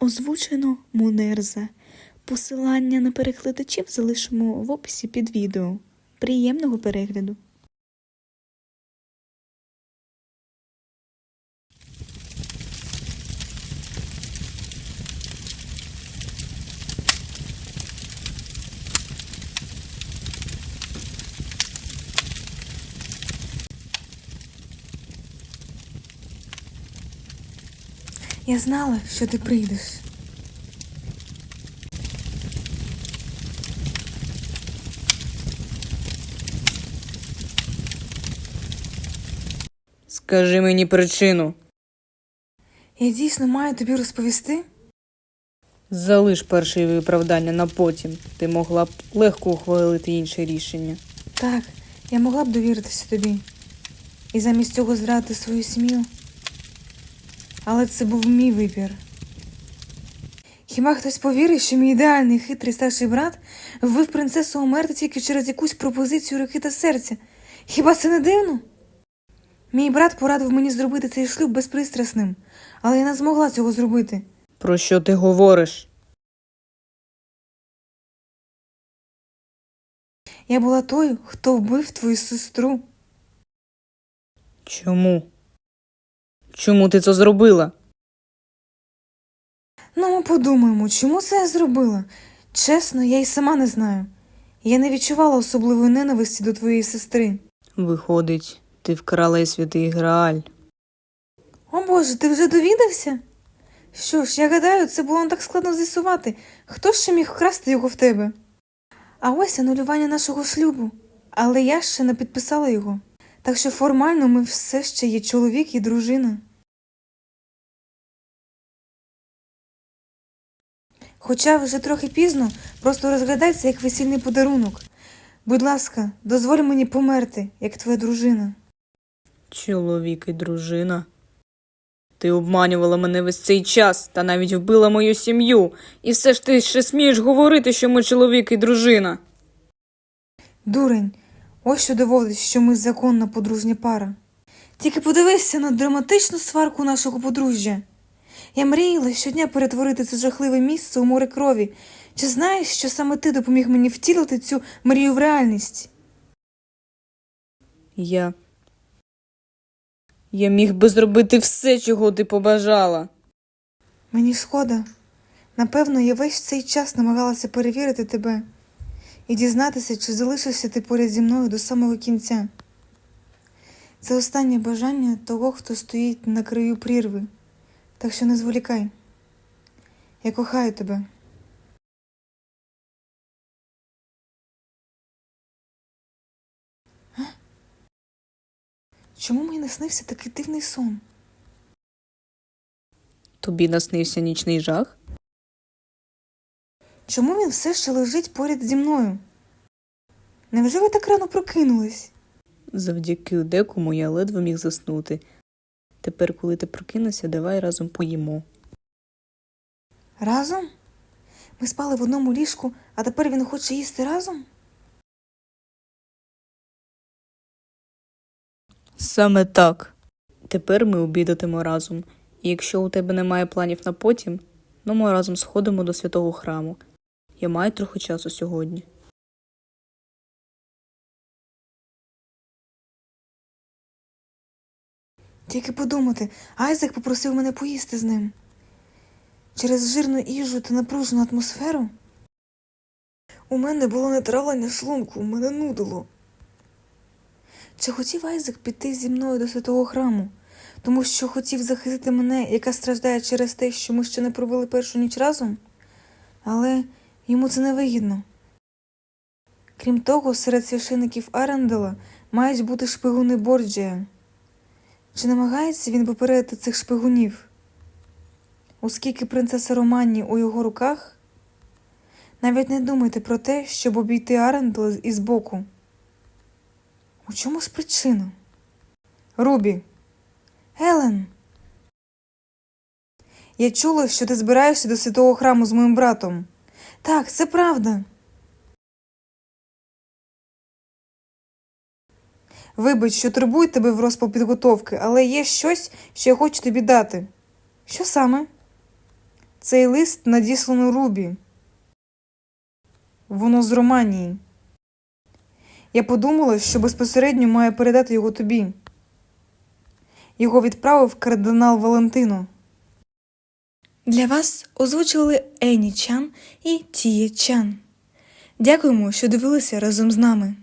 Озвучено Мунерза. Посилання на перекладачів залишимо в описі під відео. Приємного перегляду! Я знала, що ти прийдеш. Скажи мені причину. Я дійсно маю тобі розповісти? Залиш перше виправдання на потім. Ти могла б легко ухвалити інше рішення. Так, я могла б довіритися тобі і замість цього зрадити свою сім'ю. Але це був мій вибір. Хіба хтось повірить, що мій ідеальний хитрий старший брат вбив принцесу умерти тільки через якусь пропозицію руки та серця? Хіба це не дивно? Мій брат порадив мені зробити цей шлюб безпристрасним, але я не змогла цього зробити. Про що ти говориш? Я була тою, хто вбив твою сестру. Чому? Чому ти це зробила? Ну, ми подумаємо, чому це я зробила? Чесно, я й сама не знаю. Я не відчувала особливої ненависті до твоєї сестри. Виходить, ти вкрала і святий Грааль. О Боже, ти вже довідався? Що ж, я гадаю, це було не так складно з'ясувати. Хто ще міг вкрасти його в тебе? А ось анулювання нашого шлюбу. Але я ще не підписала його. Так що формально ми все ще є чоловік і дружина. Хоча вже трохи пізно, просто розглядай це як весільний подарунок. Будь ласка, дозволь мені померти, як твоя дружина. Чоловік і дружина. Ти обманювала мене весь цей час та навіть вбила мою сім'ю. І все ж ти ще смієш говорити, що ми чоловік і дружина. Дурень, ось що доводить, що ми законна подружня пара. Тільки подивися на драматичну сварку нашого подружжя. Я мріяла щодня перетворити це жахливе місце у море крові. Чи знаєш, що саме ти допоміг мені втілити цю мрію в реальність? Я. Я міг би зробити все, чого ти побажала. Мені шкода. Напевно, я весь цей час намагалася перевірити тебе і дізнатися, чи залишишся ти поряд зі мною до самого кінця. Це останнє бажання того, хто стоїть на краю прірви. Так що не зволікай. Я кохаю тебе. А? Чому мені наснився такий дивний сон? Тобі наснився нічний жах? Чому він все ще лежить поряд зі мною? Невже ви так рано прокинулись? Завдяки декому я ледве міг заснути. Тепер, коли ти прокинувся, давай разом поїмо. Разом? Ми спали в одному ліжку, а тепер він хоче їсти разом? Саме так. Тепер ми обідатимо разом. І якщо у тебе немає планів на потім, ну ми разом сходимо до святого храму. Я маю трохи часу сьогодні. Тільки подумати, Айзек попросив мене поїсти з ним. Через жирну їжу та напружену атмосферу. У мене було нетравлення шлунку, мене нудило. Чи хотів Айзек піти зі мною до святого храму, тому що хотів захистити мене, яка страждає через те, що ми ще не провели першу ніч разом? Але йому це не вигідно. Крім того, серед священиків Арендела мають бути шпигуни Борджія. Чи намагається він попередити цих шпигунів? Оскільки принцеса Романні у його руках, навіть не думайте про те, щоб обійти Арендел із боку. У чому ж причина? Рубі. Елен. Я чула, що ти збираєшся до святого храму з моїм братом. Так, це правда. Вибач, що турбую тебе в розпал підготовки, але є щось, що я хочу тобі дати. Що саме? Цей лист надіслано Рубі. Воно з Романії. Я подумала, що безпосередньо маю передати його тобі. Його відправив кардинал Валентино. Для вас озвучували Ені Чан і Тіє Чан. Дякуємо, що дивилися разом з нами.